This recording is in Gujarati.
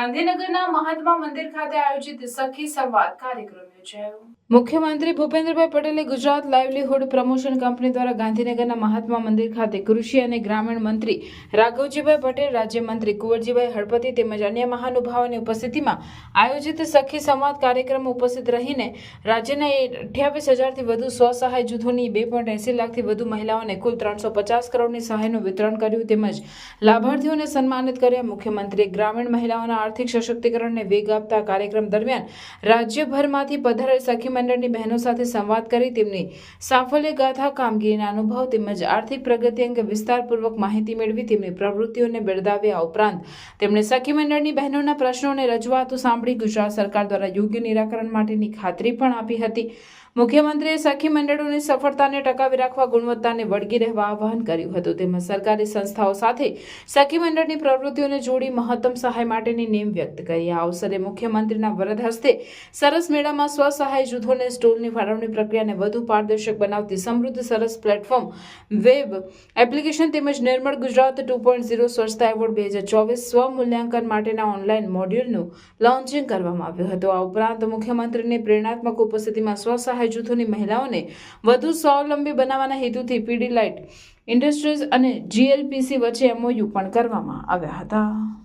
ગાંધીનગરના મહાત્મા મંદિર ખાતે આયોજિત સખી સંવાદ કાર્યક્રમ યોજાયો. મુખ્યમંત્રી ભૂપેન્દ્રભાઈ પટેલે ગુજરાત લાઇવલીહુડ પ્રમોશન કંપની દ્વારા ગાંધીનગરના મહાત્મા મંદિર ખાતે કૃષિ અને ગ્રામીણ મંત્રી રાઘવજીભાઈ પટેલ, રાજ્યમંત્રી કુંવરજીભાઈ હળપતિ તેમજ અન્ય મહાનુભાવોની ઉપસ્થિતિમાં આયોજિત સખી સંવાદ કાર્યક્રમ ઉપસ્થિત રહીને રાજ્યના અઠ્યાવીસ હજારથી વધુ સ્વસહાય જૂથોની બે પોઈન્ટ એસી લાખથી વધુ મહિલાઓને કુલ ત્રણસો પચાસ કરોડની સહાયનું વિતરણ કર્યું તેમજ લાભાર્થીઓને સન્માનિત કર્યા. મુખ્યમંત્રીએ ગ્રામીણ મહિલાઓના આર્થિક સશક્તિકરણને વેગ આપતા કાર્યક્રમ દરમિયાન રાજ્યભરમાંથી પધારેલ સખી મંડળની બહેનો સાથે સંવાદ કરી તેમની સાફલ્ય ગાથા, કામગીરીના અનુભવ તેમજ આર્થિક પ્રગતિ અંગે વિસ્તારપૂર્વક માહિતી મેળવી તેમની પ્રવૃત્તિઓને બિરદાવ્યા ઉપરાંત તેમણે સખી મંડળની બહેનોના પ્રશ્નો અને રજૂઆતો સાંભળી ગુજરાત સરકાર દ્વારા યોગ્ય નિરાકરણ માટેની ખાતરી પણ આપી હતી. મુખ્યમંત્રીએ સખી મંડળોની સફળતાને ટકાવી રાખવા, ગુણવત્તાને વળગી રહેવા આહવાન કર્યું હતું. તેમજ સરકારી સંસ્થાઓ સાથે સખી મંડળની પ્રવૃત્તિઓને જોડી મહત્તમ સહાય માટેની નેમ વ્યક્ત કરી આ અવસરે મુખ્યમંત્રીના વરદ હસ્તે સરસ મેળામાં સ્વસહાય જૂથોને સ્ટોલની ફાળવણી પ્રક્રિયાને વધુ પારદર્શક બનાવતી સમૃદ્ધ સરસ પ્લેટફોર્મ વેબ એપ્લિકેશન તેમજ Nirmal Gujarat two point zero સ્વચ્છતા એવોર્ડ બે હજાર ચોવીસ સ્વ મૂલ્યાંકન માટેના ઓનલાઈન મોડ્યુલનું લોન્ચિંગ કરવામાં આવ્યું હતું. આ ઉપરાંત મુખ્યમંત્રીની પ્રેરણાત્મક ઉપસ્થિતિમાં સ્વસહાય જૂથોની મહિલાઓને વધુ સ્વાવલંબી બનાવવાના હેતુથી પીડી લાઇટ ઇન્ડસ્ટ્રીઝ અને જીએલપીસી વચ્ચે એમઓયુ પણ કરવામાં આવ્યા હતા.